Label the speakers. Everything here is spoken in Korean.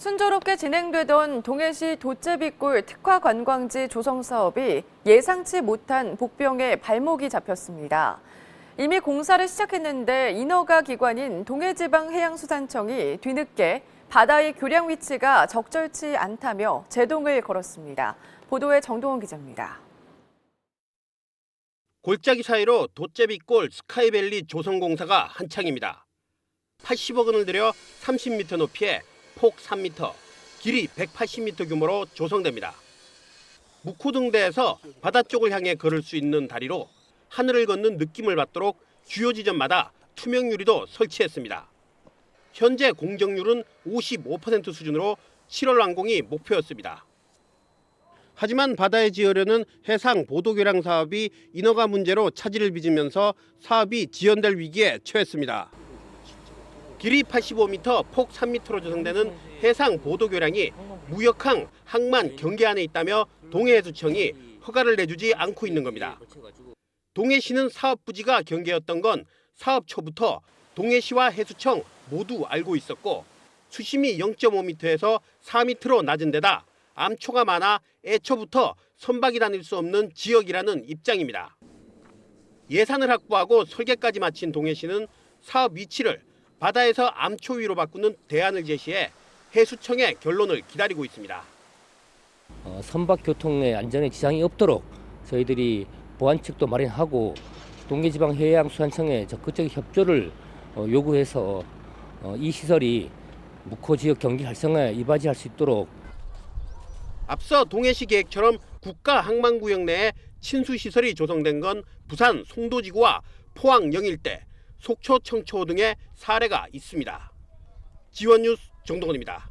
Speaker 1: 순조롭게 진행되던 동해시 도제비골 특화 관광지 조성 사업이 예상치 못한 복병에 발목이 잡혔습니다. 이미 공사를 시작했는데 인허가 기관인 동해지방해양수산청이 뒤늦게 바다의 교량 위치가 적절치 않다며 제동을 걸었습니다. 보도에 정동원 기자입니다.
Speaker 2: 골짜기 사이로 돛제비골 스카이밸리 조성공사가 한창입니다. 80억 원을 들여 30m 높이에 폭 3m, 길이 180m 규모로 조성됩니다. 묵호등대에서 바다 쪽을 향해 걸을 수 있는 다리로 하늘을 걷는 느낌을 받도록 주요 지점마다 투명 유리도 설치했습니다. 현재 공정률은 55% 수준으로 7월 완공이 목표였습니다. 하지만 바다에 지으려는 해상 보도교량 사업이 인허가 문제로 차질을 빚으면서 사업이 지연될 위기에 처했습니다. 길이 85m, 폭 3m로 조성되는 해상 보도교량이 무역항 항만 경계 안에 있다며 동해해수청이 허가를 내주지 않고 있는 겁니다. 동해시는 사업 부지가 경계였던 건 사업 초부터 동해시와 해수청 모두 알고 있었고 수심이 0.5m에서 4m로 낮은 데다 암초가 많아 애초부터 선박이 다닐 수 없는 지역이라는 입장입니다. 예산을 확보하고 설계까지 마친 동해시는 사업 위치를 바다에서 암초 위로 바꾸는 대안을 제시해 해수청의 결론을 기다리고 있습니다.
Speaker 3: 어, 선박 교통의 안전에 지장이 없도록 저희들이 보안책도 마련하고 동해지방 해양수산청에 적극적인 협조를 어, 요구해서 어, 이 시설이 묵호 지역 경기 활성화에 이바지할 수 있도록
Speaker 2: 앞서 동해시 계획처럼 국가 항만구역 내에 친수 시설이 조성된 건 부산 송도지구와 포항 영일대, 속초 청초 등의 사례가 있습니다. 지원 뉴스 정동원입니다.